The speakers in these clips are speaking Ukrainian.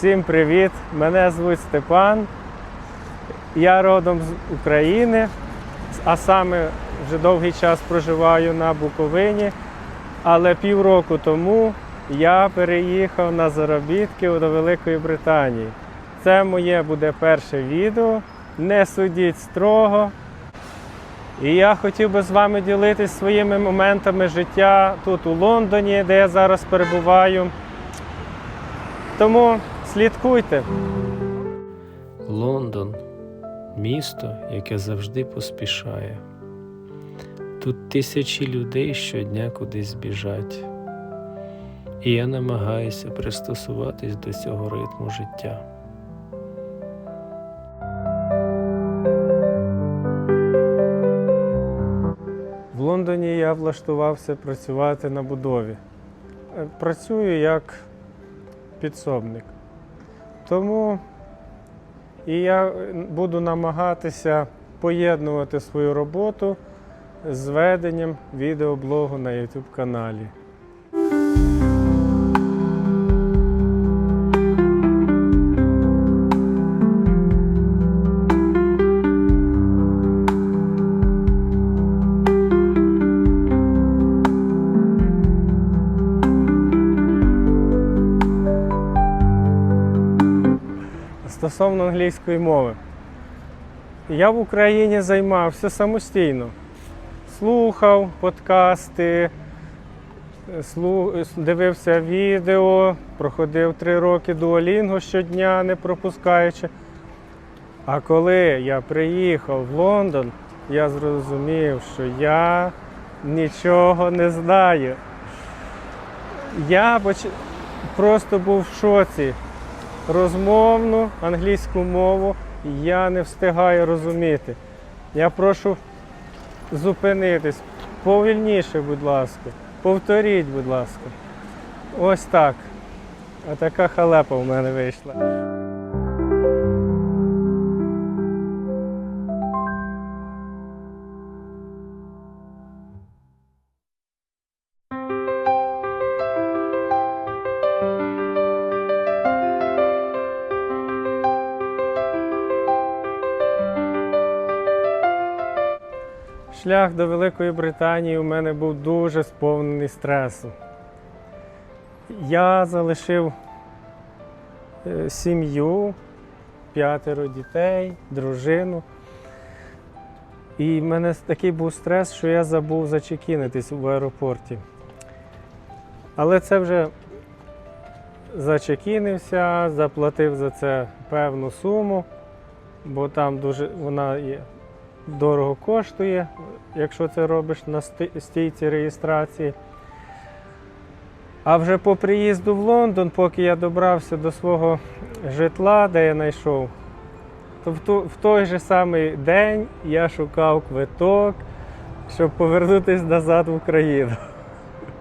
Всім привіт! Мене звуть Степан. Я родом з України, а саме вже довгий час проживаю на Буковині. Але півроку тому я переїхав на заробітки до Великої Британії. Це моє буде перше відео. Не судіть строго. І я хотів би з вами ділитися своїми моментами життя тут у Лондоні, де я зараз перебуваю. Тому слідкуйте. Лондон місто, яке завжди поспішає. Тут тисячі людей щодня кудись біжать. І я намагаюся пристосуватись до цього ритму життя. В Лондоні я влаштувався працювати на будові. Е, Працюю як підсобник. Тому і я буду намагатися поєднувати свою роботу з веденням відеоблогу на YouTube каналі. Стосовно англійської мови. Я в Україні займався самостійно. Слухав подкасти, дивився відео, проходив три роки дуолінго щодня, не пропускаючи. А коли я приїхав в Лондон, я зрозумів, що я нічого не знаю. Я просто був в шоці розмовну англійську мову я не встигаю розуміти. Я прошу зупинитись. Повільніше, будь ласка. Повторіть, будь ласка. Ось так. А така халепа в мене вийшла. Шлях до Великої Британії у мене був дуже сповнений стресу. Я залишив е, сім'ю, п'ятеро дітей, дружину. І в мене такий був стрес, що я забув зачекінитись в аеропорті. Але це вже зачекінився, заплатив за це певну суму, бо там дуже вона є дорого коштує, якщо це робиш на стійці реєстрації. А вже по приїзду в Лондон, поки я добрався до свого житла, де я знайшов, то в, той же самий день я шукав квиток, щоб повернутися назад в Україну.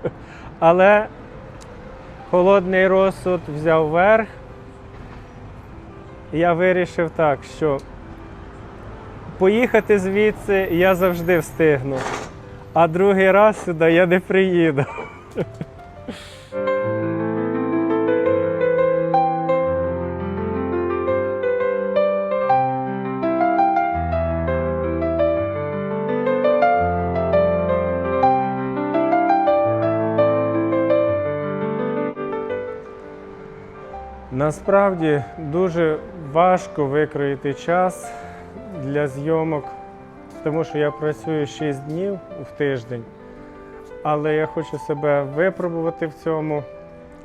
Але холодний розсуд взяв верх. Я вирішив так, що поїхати звідси я завжди встигну, а другий раз сюди я не приїду. Насправді дуже важко викроїти час для зйомок, тому що я працюю 6 днів в тиждень, але я хочу себе випробувати в цьому.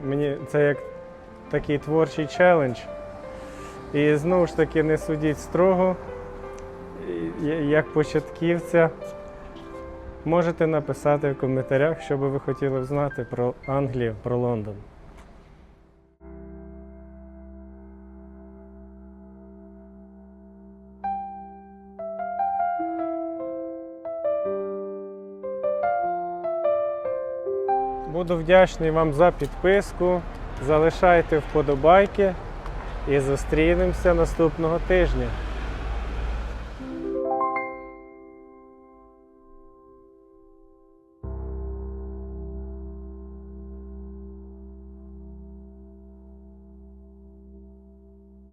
Мені це як такий творчий челендж. І знову ж таки не судіть строго, як початківця. Можете написати в коментарях, що би ви хотіли знати про Англію, про Лондон. Буду вдячний вам за підписку. Залишайте вподобайки і зустрінемося наступного тижня.